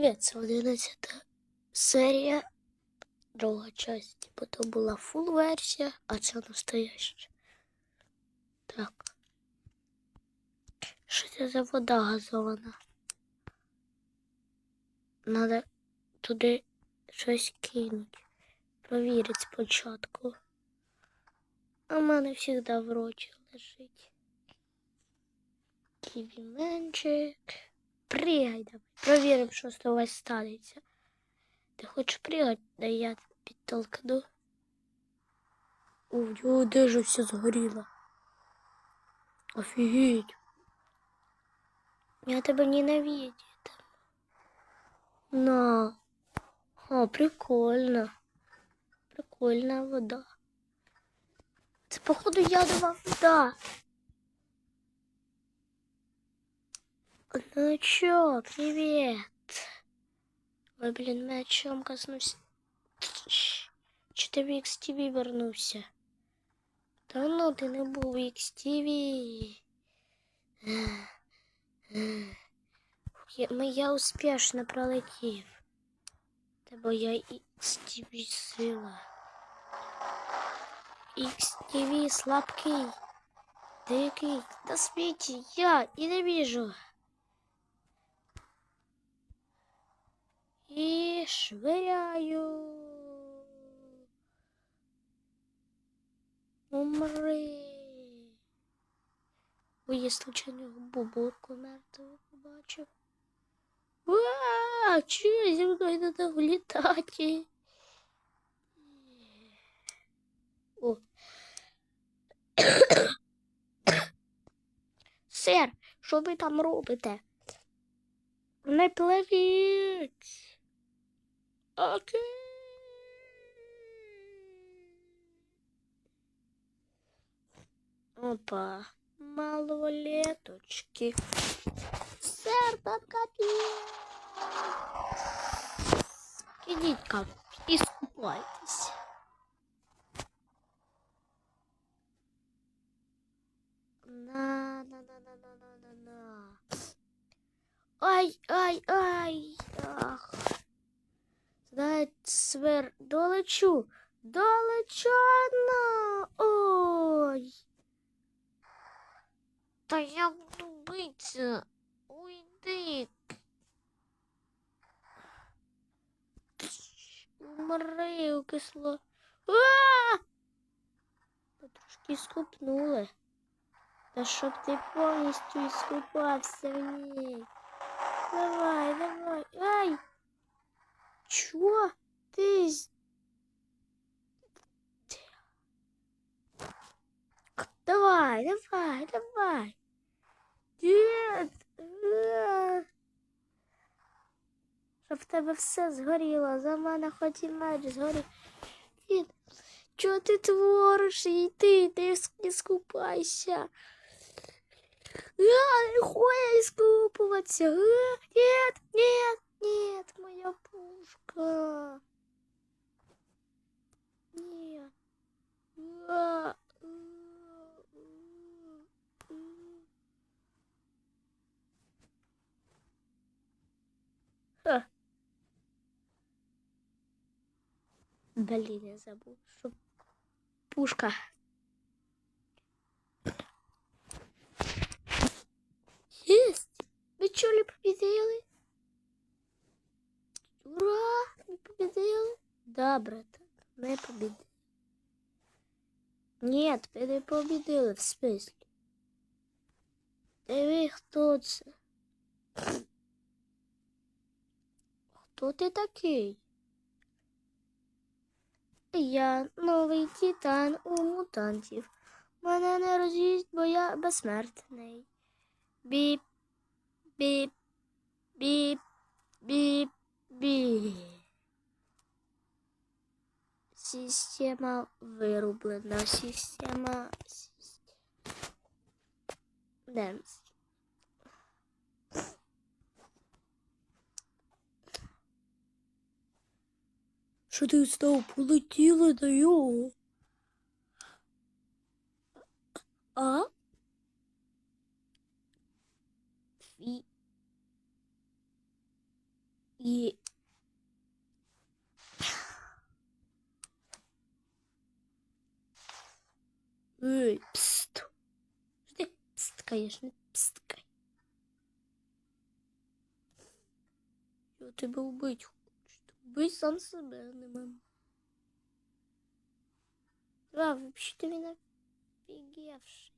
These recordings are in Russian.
привіт, це 11 серія, друга часть. Бо то була фул версія, а це настояща. Так. Що це за вода газована? Надо туди щось кинути. Провірити спочатку. А в мене завжди в роті лежить. Ківіменчик. Пригай давай. Провіримо, що з тобою станеться. Ти хочеш пригати, да я підтолкну. О, в нього одежа вся згоріла. Офігеть. Я тебе ненавидит. На. О, прикольно. Прикольна вода. Це, походу, ядова вода. Ну чё, привет. Ой, блин, мячом коснусь. Чи ти в XTV вернувся? Та ну ти не був в XTV. Я, ми- я успішно пролетів. Та бо я XTV сила. XTV слабкий. Дикий. На світі я і не вижу. І швиряю. Умри. Ой, я случайно бубурку мертву побачив. Вау, чого зі мною треба влітати? О. Сер, що ви там робите? Не пливіть. Окей. Опа, малолеточки. Сэр, там капец. Ідіть кап і скупайтесь. На, на, на, на, на, на, на, на. Ай, ай, ай, ах. Знає, свер, долечу, долечана. Ой. Та я буду битися. Уйди. Умри, кисло. А! Та Трошки скупнули. Та щоб ти повністю іскупався в ній. Давай, давай. Ай! Чо? Ти з- Давай, давай, давай. Нет. А. Щоб в тебе все згоріло, за мене хоч і меч згорів. Дід, чого ти твориш? Йди, ти не скупайся. Я не хочу скупуватися. А, Нет, нет, моя пушка. Нет. Ха. Блин, я забыл, что пушка. Есть! Мы что ли победили? Да, братан, мы победили. Нет, ми не победили, в смысле. Диви, хто це? Хто ти такий? Я новий титан у мутантів. Мене не роз'їсть, бо я безсмертний. Біп, біп, біп, біп, біп. Система вирублена. Система. сис- Демс. Що ти став полетіли до його? А? Фі. псткаєш, не псткай. Я тебе вбить хочу. Вбий сам себе, а не мене. А, взагалі він офігевший.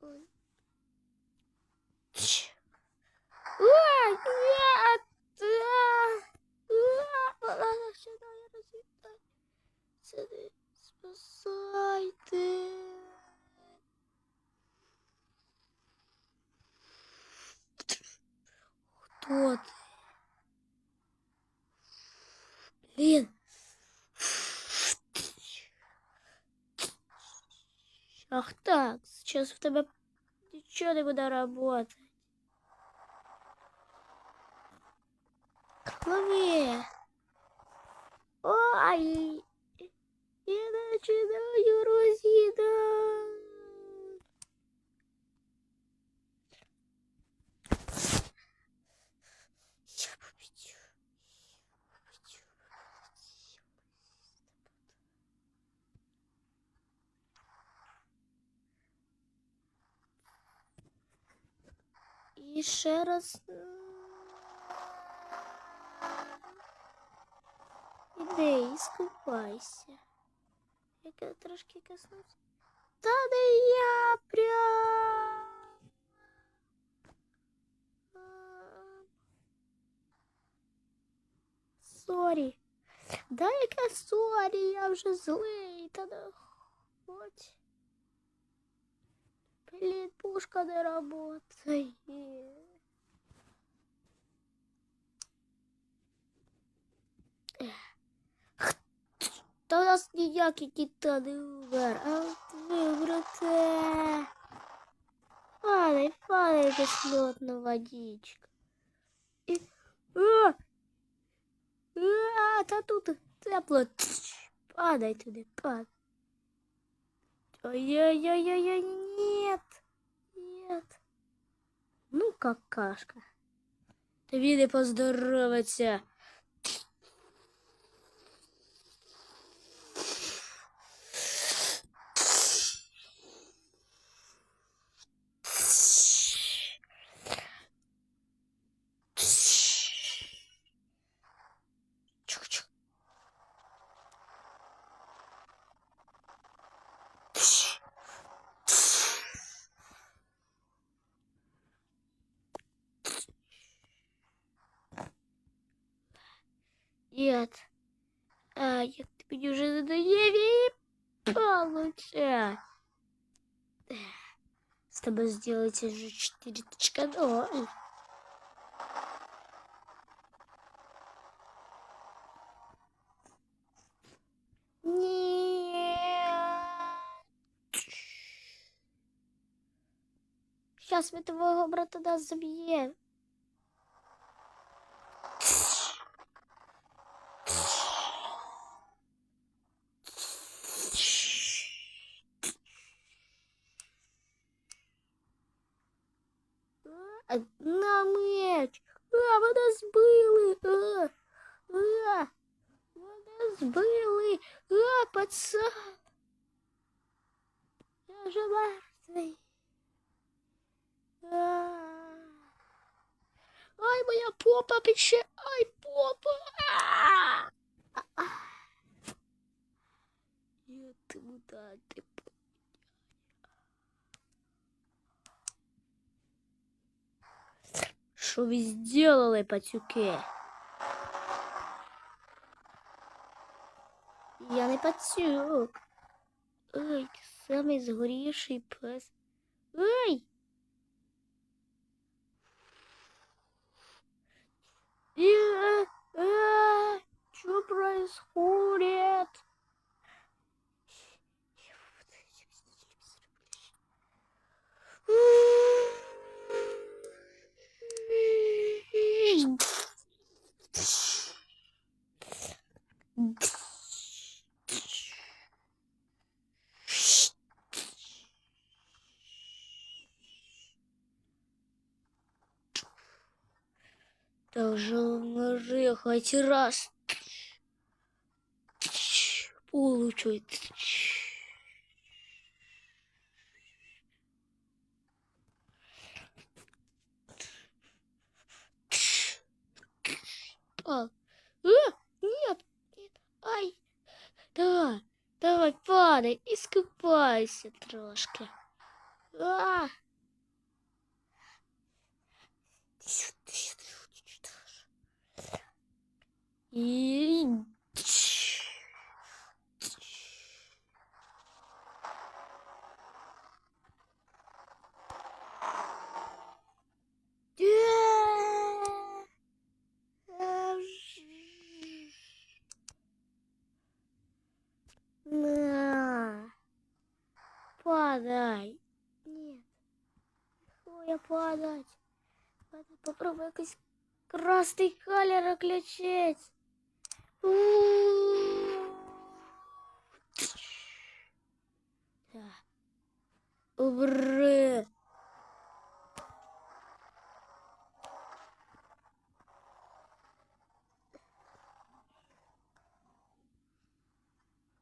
Ой. Тш. А, нет! А, Сюди, спасайте. Хто. Ах так, сейчас в тебе нічого не буде работать. Лови. Ой, я начинаю розъедать. Я победю. Я победю. І ще раз. Іди і скупайся. Як я трошки коснусь. Та не я прям. Сорі. Да яке сорі, я вже злий, та не хоч. Блін, пушка не работає. Та у нас ніякий кіта не умер, а от ви, брате. Падай, падай, кислотна водичка. І... А! А, та тут тепло. Тш, Падай туди, падай. Ой-ой-ой-ой, нет, нет. Ну, какашка. Тобі не поздоровиться. Нет. А, як ти мені вже надоєві получать. С тобой сделайте же 4.0. Нет. Сейчас мы твоего брата нас забьем. Пацан! Я вже мертвий! А. Ай, моя попа пече! Ай, попа! А! А. Я тебе дати Що ви сделали, пацюки? Я не пацюк. Ой, самий згорівший пес. Ой! Э, э, Так же умри раз. Получит. Пал. А, э, нет, нет, ай. Давай, давай, падай, искупайся трошки. А. Сюда, сюда. На. Падай. Нет. Я падать. Попробуй якийсь красний колір включить. Убри.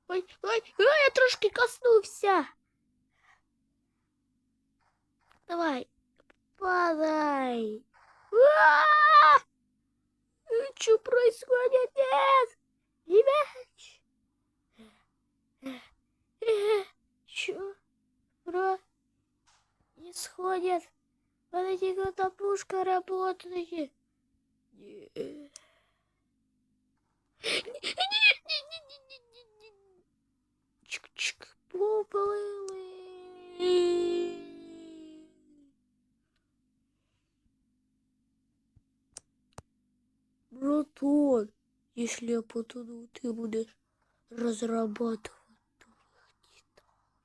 Ой, ой, ой, я трошки коснувся. Давай, падай. А! Что происходит? Не мяч! Что происходит? Вот эти катапушка работает. Нет. Чик-чик, поплыли. Братан, если я потону, ты будешь разрабатывать других деталей.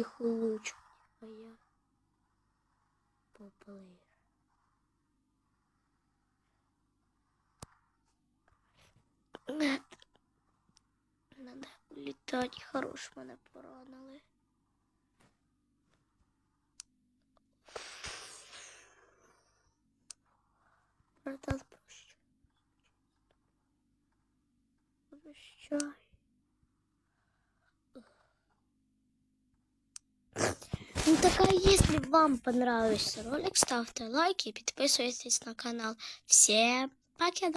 Их лучше, а я поплыл. Надо улетать, хорош мене поранили. Такая, если вам понравился ролик, ставьте лайки и подписывайтесь на канал. Всем пока!